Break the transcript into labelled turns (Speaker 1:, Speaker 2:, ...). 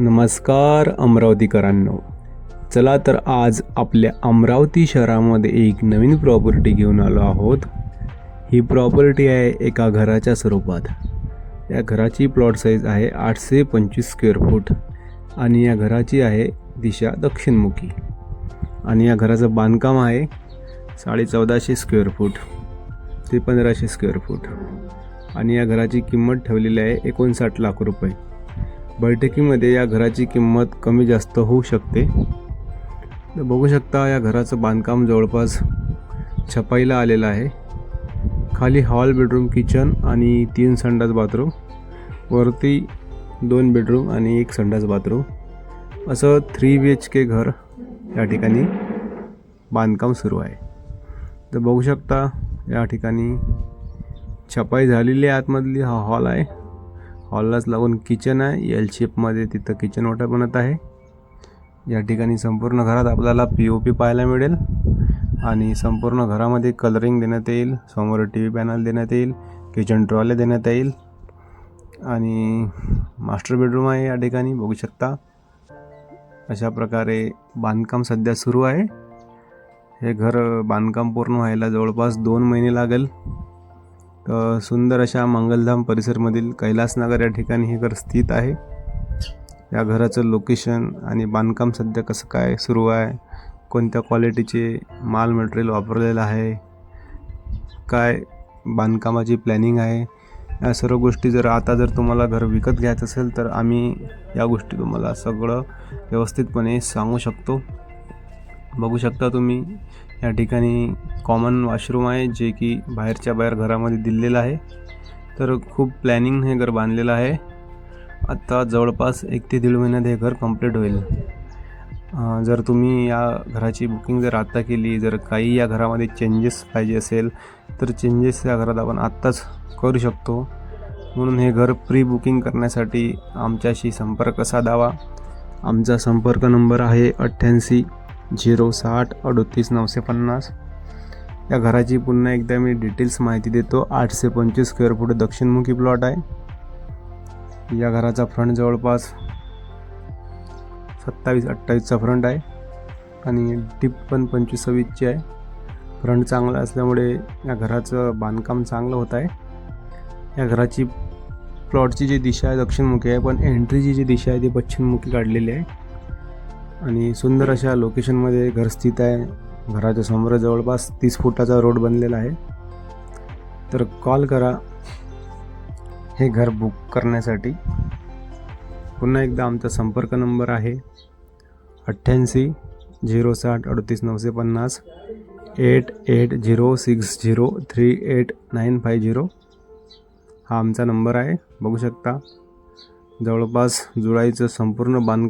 Speaker 1: नमस्कार अमरावतीकरांनो. चला तर आज आपल्या अमरावती शहरामध्ये एक नवीन प्रॉपर्टी घेऊन आलो आहोत. ही प्रॉपर्टी आहे एका घराच्या स्वरूपात. या घराची प्लॉट साईज आहे आठशे पंचवीस स्क्वेअर फूट आणि या घराची आहे दिशा दक्षिणमुखी. आणि या घराचं बांधकाम आहे साडे चौदाशे स्क्वेअर फूट ते पंधराशे स्क्वेअर फूट आणि या घराची किंमत ठेवलेली आहे एकोणसाठ लाख रुपये. बैठकीमध्ये या घराची किंमत कमी जास्त होऊ शकते. तर बघू शकता या घराचं बांधकाम जवळपास छपाईला आलेलं आहे. खाली हॉल बेडरूम किचन आणि तीन संडास बाथरूम. वरती दोन बेडरूम आणि एक संडास बाथरूम. असं थ्री बी एच के घर या ठिकाणी बांधकाम सुरू आहे. तर बघू शकता या ठिकाणी छपाई झालेली आहे. आतमधली हा हॉल आहे. हॉललाच लागून किचन आहे. एल शेपमध्ये तिथं किचन वॉटर बनत आहे. या ठिकाणी संपूर्ण घरात आपल्याला पी ओ पी पाहायला मिळेल. आणि संपूर्ण घरामध्ये कलरिंग देण्यात येईल. समोर टी व्ही पॅनल देण्यात येईल. किचन ट्रॉले देण्यात येईल. आणि मास्टर बेडरूम आहे या ठिकाणी. बघू शकता. अशा प्रकारे बांधकाम सध्या सुरू आहे. हे घर बांधकाम पूर्ण व्हायला जवळपास दोन महिने लागेल. सुंदर अशा मंगलधाम परिसरमधील कैलासनगर या ठिकाणी हे घर स्थित आहे. या घराचं लोकेशन आणि बांधकाम सध्या कसं काय सुरू आहे? कोणत्या क्वालिटीचे माल मटेरियल वापरलेलं आहे? काय बांधकामाची प्लॅनिंग आहे? या सर्व गोष्टी जर आता जर तुम्हाला घर विकत घ्यायचं असेल तर आम्ही या गोष्टी तुम्हाला सगळं व्यवस्थितपणे सांगू शकतो. बघू शकता तुम्ही या ठिकाणी कॉमन वॉशरूम आहे जे की बाहेरच्या बाहेर घरामध्ये दिलेलं आहे. तर खूप प्लॅनिंग हे घर बांधलेलं आहे. आत्ता जवळपास एक ते दीड महिन्यात हे घर कंप्लीट होईल. जर तुम्ही या घराची बुकिंग जर आत्ता केली जर काही या घरामध्ये चेंजेस पाहिजे असेल तर चेंजेस या घरात आपण आत्ताच करू शकतो. म्हणून हे घर प्री बुकिंग करण्यासाठी आमच्याशी संपर्क साधावा. आमचा संपर्क नंबर आहे अठ्ठ्याऐंशी झिरो साठ अडोतीस नऊशे पन्नास. या घराची पुन्हा एकदा मी डिटेल्स माहिती देतो. आठशे पंचवीस स्क्वेअर फूट दक्षिणमुखी प्लॉट आहे. या घराचा फ्रंट जवळपास सत्तावीस अठ्ठावीसचा फ्रंट आहे आणि डीप पण पंचवीस सव्वीसची आहे. फ्रंट चांगला असल्यामुळे या घराचं बांधकाम चांगलं होत आहे. या घराची प्लॉटची जी दिशा आहे दक्षिणमुखी आहे पण एंट्रीची जी दिशा आहे ती पश्चिममुखी काढलेली आहे. आणि सुंदर अशा लोकेशनमध्ये घर स्थित आहे. घराच्या समोर जवळपास तीस फुटाचा रोड बनलेला आहे. तर कॉल करा. हे घर बुक करण्यासाठी. पुन्हा एकदा आमचा संपर्क नंबर आहे. अठ्ठ्याऐंशी झिरो साठ अडतीस नऊशे पन्नास eight eight zero six zero three eight nine five zero. हा आमचा नंबर आहे. बघू शकता. जवळपास जुळाईचं संपूर्ण बांध